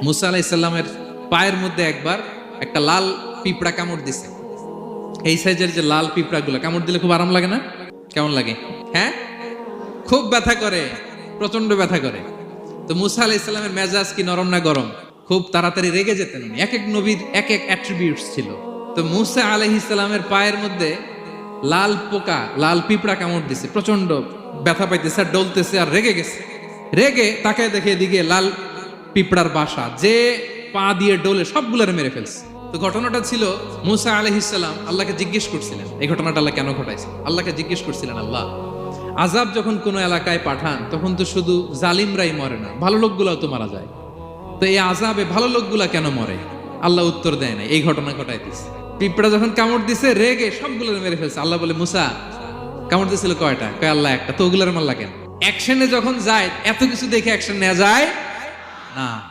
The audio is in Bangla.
মুসা আলাহ ইসলামের পায়ের মধ্যে একবার একটা লাল পিঁপড়া কামড় দিছে। এই সাইজের যে লাল পিঁপড়াগুলো, কামড় দিলে খুব আরাম লাগে না? কেমন লাগে? হ্যাঁ? খুব ব্যথা করে প্রচণ্ড ব্যথা করে। তো মুসা আলাহ ইসলামের মেজাজ কি নরম না গরম? খুব তাড়াতাড়ি রেগে যেতেন। এক এক নবীর এক এক অ্যাট্রিবিউটস ছিল। তো মুসা আলাহ ইসলামের পায়ের মধ্যে লাল পোকা, লাল পিঁপড়া কামড় দিছে। প্রচণ্ড ব্যথা পাইতেছে আর ডলতেছে আর রেগে গেছে। রেগে তাকে দেখে এদিকে লাল পিঁপড়ার বাসা, যে পা দিয়ে ডোলে সবগুলোর মেরে ফেলছে। তো ঘটনাটা ছিল মুসা আলহিসাল্লাম আল্লাহকে জিজ্ঞেস করছিলেন, এই ঘটনাটা আল্লাহ কেন ঘটাইছে? আল্লাহকে জিজ্ঞেস করছিলেন, আল্লাহ আজাব যখন কোনো এলাকায় পাঠান, তখন তো শুধু জালিমরাই মরে না, ভালো লোকগুলাও তো মারা যায়। তো এই আজাবে ভালো লোকগুলা কেন মরে? আল্লাহ উত্তর দেয় না এই ঘটনা ঘটাই দিছে পিঁপড়া যখন কামড় দিছে, রেগে সবগুলো মেরে ফেলছে। আল্লাহ বলে, মুসা, কামড় দিছিল কয়টা? কয়, আল্লাহ একটা। তো ওগুলোর মাল্লা কেন অ্যাকশনে যখন যায়, এত কিছু দেখে অ্যাকশন নেওয়া যায় 那